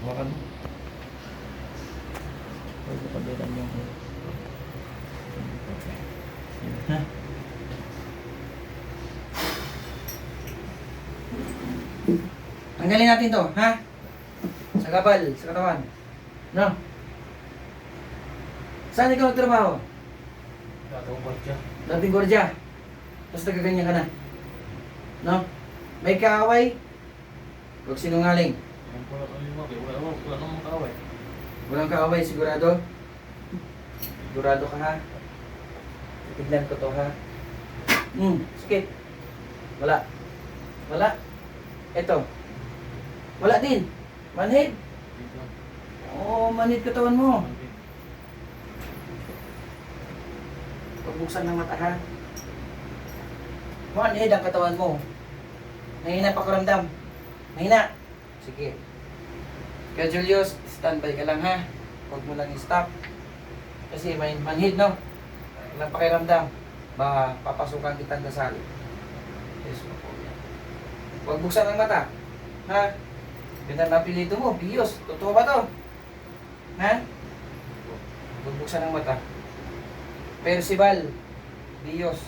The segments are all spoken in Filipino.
Mo. Pwede pa din yung... Ha? Tanggalin natin to, ha? Sa kapal, sa katawan. No? Saan ikaw nagtrabaho? Natungkot siya. Dating gordya. Tapos nagaganyan ka na. No? May kaaway? Huwag sinungaling. Ang pula ng lima, wala naman, wala naman makaway. Walang kaaway, sigurado? Sigurado ka ha? Titignan ko to ha? Hmm, sakit. Wala. Wala. Ito. Wala din. Manhid. Oo, manhid katawan mo. Pagbuksan ng mata ha? Manhid ang katawan mo. Nahina pa kuramdam. Nahina. Sige. Kaya Julius, standby ka lang ha. Huwag mo lang i-stop. Kasi may manhid no. Walang pakiramdam. Baka papasukan kitang dasal. Yes, po. Huwag buksan ang mata. Ha? Yun ang napilito mo, Bios. Totoo ba to? Ha? Huwag buksan ang mata. Percival. Bios.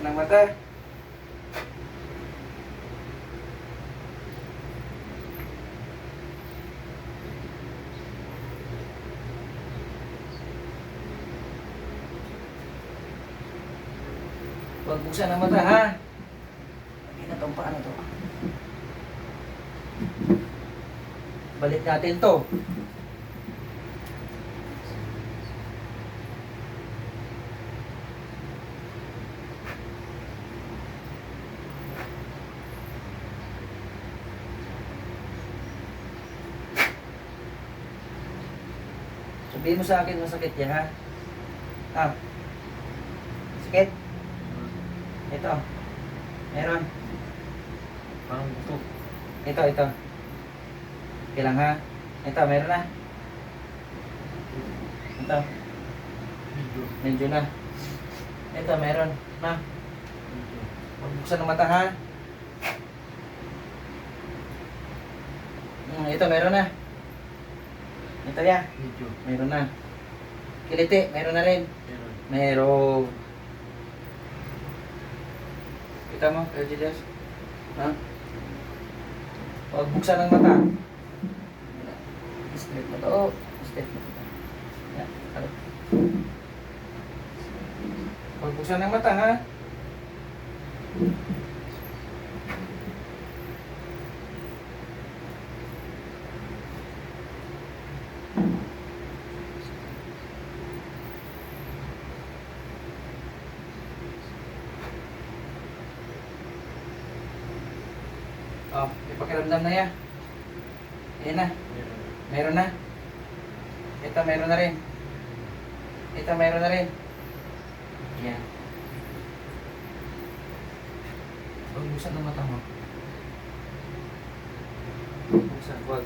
Buksan ang mata. Huwag buksan ang mata, ha? Na tong paano to? Balik natin to. Sabihin mo sa akin masakit yan, ha? Ah. Sakit? Ito. Meron. Parang gusto. Ito, ito. Kailang ha? Ito, meron na. Ito, Video. medyo na. Ito, meron. Na. Video. Huwag buksan ng mata ha. Hmm, ito, meron na. Ito ya, Video. meron na. Kiliti, meron na rin. Meron. Meron. Kita mo, Kuya Julius? Ha? Huwag buksan ng mata. Straight mo to. Straight mo to. Yan. Ano? Huwag buksan ng mata, ha? Oh, may pakiramdam na yan. Ayan na. Meron. Meron na. Ito, meron na rin. Ito, meron na rin. Yan. Huwag buksan ng mata mo. Buksan, huwag.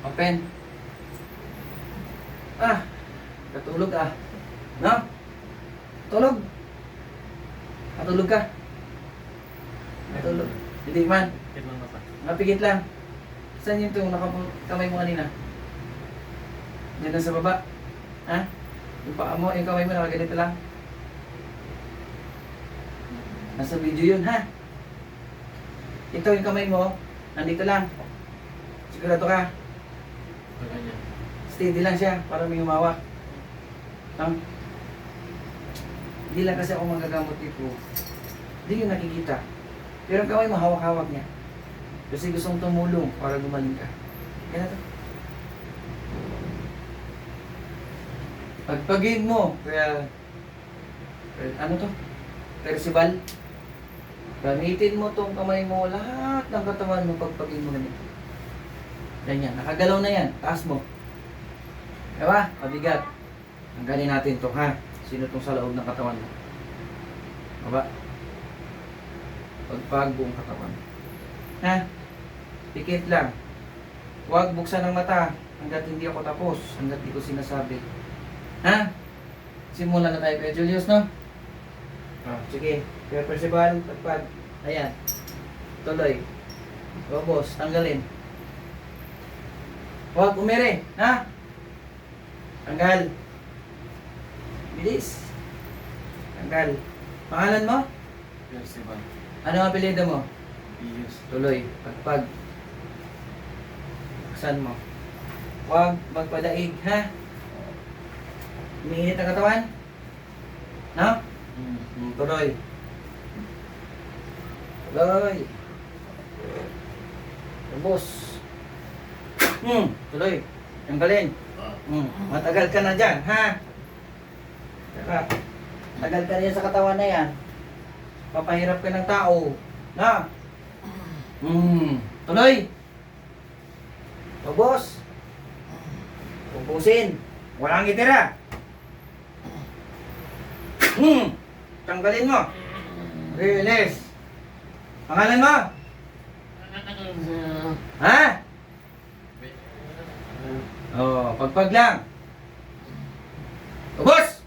Open. Ah, katulog ah. No? Tulog. Katulog ka. Katulog. Hindi man. Kit lang mata. Napigit lang. Saan yung itong nakakamay mo kanina? Diyan lang sa baba. Ha? Yung paa mo, yung kamay mo nakaganito lang. Nasa video yun, ha? Ito yung kamay mo, nandito lang. Sigurado ka, steady lang siya para may humawak. Ha? Hindi lang kasi ako magagamot dito. Hindi yun nakikita. Pero ang kamay mo, hawak-hawak niya. Kasi gusto mong tumulong para gumaling ka. Kaya to. Pagpag-game mo, kaya, ano to? Percival? Gamitin mo tong kamay mo, lahat ng katawan mo pagpagin mo ganito. Ganyan, nakagalaw na yan, taas mo. Diba? Pabigat. Ang ganin natin to ha. Sino tong sa loob ng katawan mo? Baba. Pagpag buong katawan. Ha? Pikit lang. Huwag buksan ang mata hanggat hindi ako tapos, hanggat di ko sinasabi. Ha? Simulan na tayo, Kuya Julius, no? Ah, sige. Kuya Percival, pagpag. Ayan. Tuloy. O, boss, tanggalin. Huwag umere, ha? Tanggal. Bilis. Tanggal. Pangalan mo? Percival. Ano ang apelyido mo? Iyos. Tuloy. Pagpag. Buksan mo. Huwag magpadaig, ha? Umiinit ang katawan? No? Mm. Tuloy. Tuloy. Ubos. Hmm, tuloy. Tanggalin. Hmm, matagal ka na dyan, ha? Saka, tagal ka rin sa katawan na yan. Papahirap ka ng tao. Na? Hmm, tuloy. Ubos. Ubusin. Walang itira. Hmm, tanggalin mo. Release. Pangalan mo? Ha? Oh, pagpag lang. Ubos!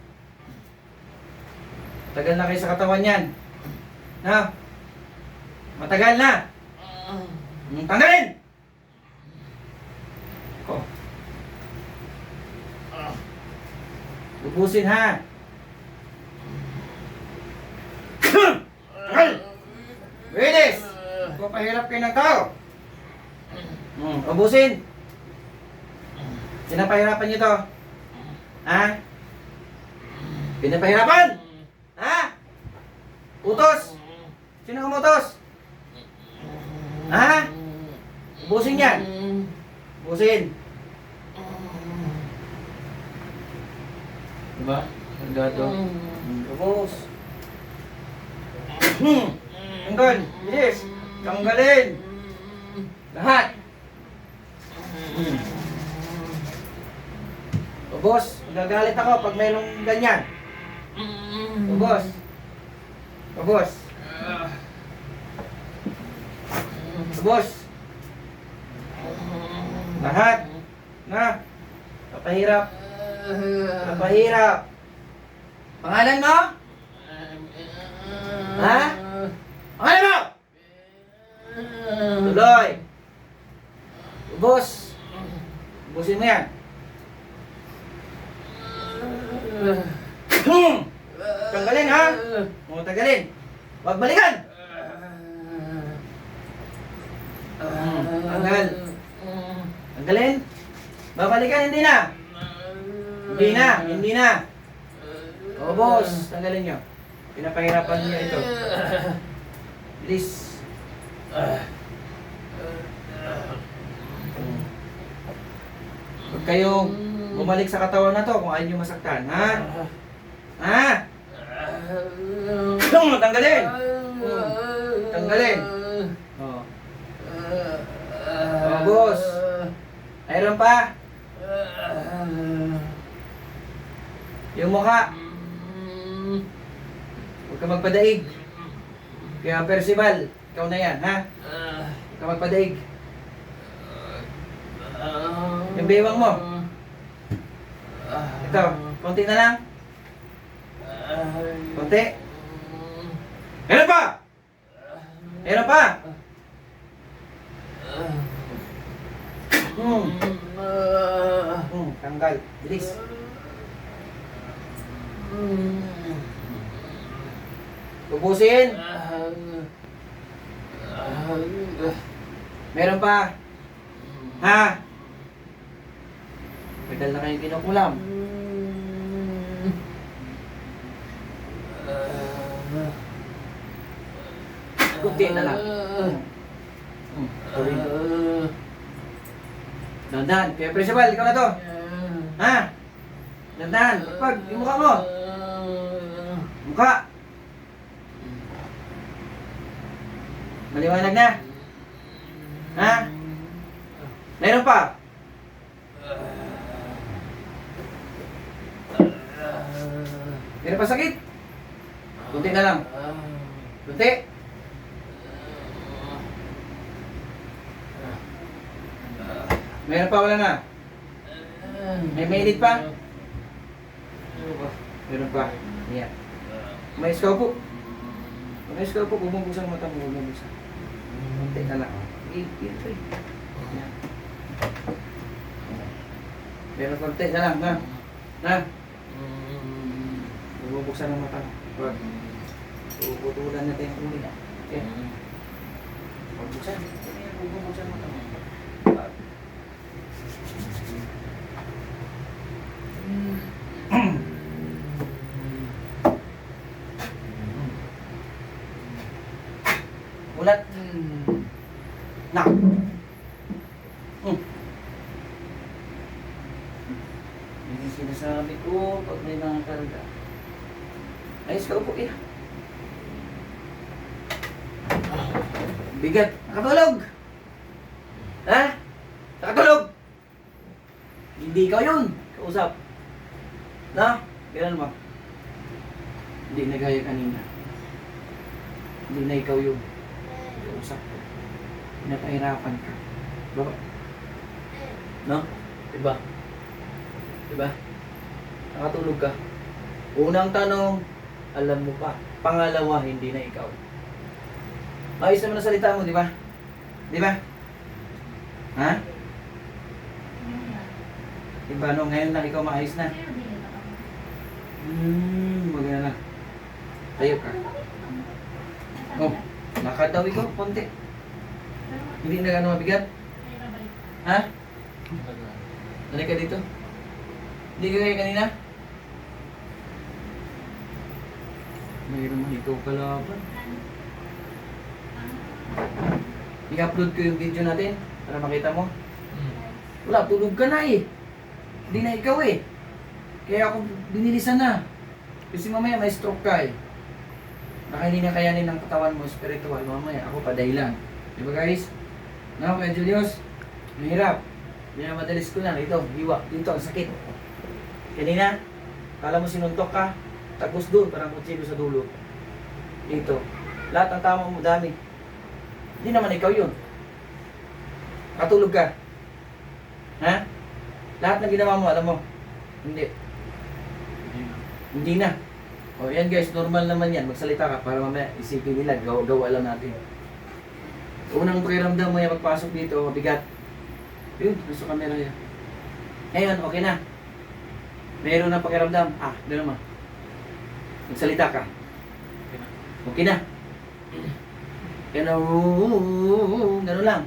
Tagal na kayo sa katawan yan. Na? Matagal na. Mm, Tanggalin! Ko. Ubusin ha. Tanggal! Release! Papahirap kayo ng tao. Mm, ubusin. Pinapahirapan niyo to. Ha? Pinapahirapan? Ha? Utos? Sino ang umutos? Ha? Ubusin yan. Ubusin. Diba? Gado. Ubus. Hmm. Tanggal. Bilis. Tanggalin. Lahat. Hmm. Ubos. Magagalit ako pag mayroong ganyan. Ubos. Ubos. Ubos. Lahat. Na. Papahirap. Papahirap. Pangalan mo? Ha? Pangalan mo? Tuloy. Ubos. Ubusin mo yan. Tanggalin ha? O, tanggalin. Huwag balikan. Tanggal. Tanggalin. Babalikan, hindi na. Hindi na, hindi na. O, boss, tanggalin nyo. Pinapahirapan niyo ito. Please. Huwag kayong bumalik sa katawan na to kung ayaw nyo masaktan, ha? Ha? Hmm, tanggalin. Tanggalin. Oh. Oh, boss. Mayroon pa. Yung mukha. Huwag ka magpadaig. Kaya Percival, ikaw na yan, ha? Huwag ka magpadaig. Yung bewang mo. Ito, konti na lang. Konti. Meron pa! Meron pa! Hmm. Hmm, tanggal. Bilis. Ubusin. Meron pa. Ha? Tagal na kayong kinukulam. Kunti na lang. Hmm. Tuloy. Dandan. Kaya principal, ikaw na to. Ha? Dandan, pag, yung mukha mo. Mukha. Maliwanag na. Ha? Meron pa? Meron pa sakit? Kunti na lang. Kunti. Meron pa, wala na. May mainit pa? Meron pa. Yan. May iskaw po. May iskaw po, bumubuksan mata mo, bumubuksan. Kunti na lang. Eh, ito eh. Yan. Meron konti na lang, na. Na. Bumubuksan ng mata. Wag. Puputulan natin yung uli na. Okay. Bubuksan. Bubuksan mata mo. Yung sinasabi ko pag may mga karga. Ayos ka upo, eh. Bigat. Nakatulog! Ha? Nakatulog! Hindi ikaw yun. Kausap. Na? Ganun mo. Hindi na gaya kanina. Hindi na ikaw yun. Kausap ko. Pinapahirapan ka. Baba. No? Diba? Diba? Nakatulog ka. Unang tanong, alam mo pa. Pangalawa, hindi na ikaw. Ayos naman ang salita mo, di ba? Di ba? Ha? Di ba, no? Ngayon lang ikaw maayos na. Hmm, maganda na. Tayo ka. Oh, lakad daw ikaw, konti. Hindi na gano'ng mabigat. Ha? Balik ka dito. Hindi ka kaya kanina? Mayroon mo ikaw kalaban. I-upload ko yung video natin para makita mo. Wala, tulog ka na eh. Hindi na ikaw eh. Kaya ako binilisan na. Kasi mamaya may stroke ka eh. Baka hindi na kayanin ng katawan mo spiritual mamaya. Ako pa dahilan. Di ba guys? No, Kuya Julius? Mahirap. Minamadalis ko na. Ito, hiwa. Dito, ang sakit. Kanina, kala mo sinuntok ka. Tagos doon, parang kutsilo sa dulo. Dito. Lahat ng tama mo, dami. Hindi naman ikaw yun. Katulog ka. Ha? Lahat ng ginawa mo, alam mo. Hindi. Hindi na. O yan guys, normal naman yan. Magsalita ka para mamaya isipin nila, gawa, gawa lang natin. Unang pakiramdam mo yan pagpasok dito, mabigat. Yun, nasa camera yan. Ngayon, okay na. Meron na pakiramdam. Ah, gano'n mo. Magsalita ka. Okay na. Gano'n, gano'n lang.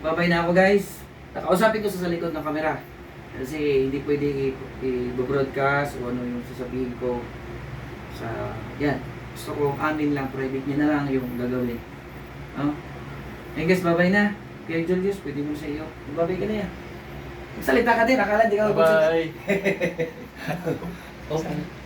Babay na ako guys. Nakausapin ko sa likod ng camera. Kasi hindi pwede i-broadcast o ano yung sasabihin ko sa yan. Gusto ko amin lang, private niya na lang yung gagawin. Oh. Hey guys, babay na. Kuya Julius, pwede mo sa iyo. Babay ka na yan. Magsalita ka din, akala di ka Bye-bye. Okay.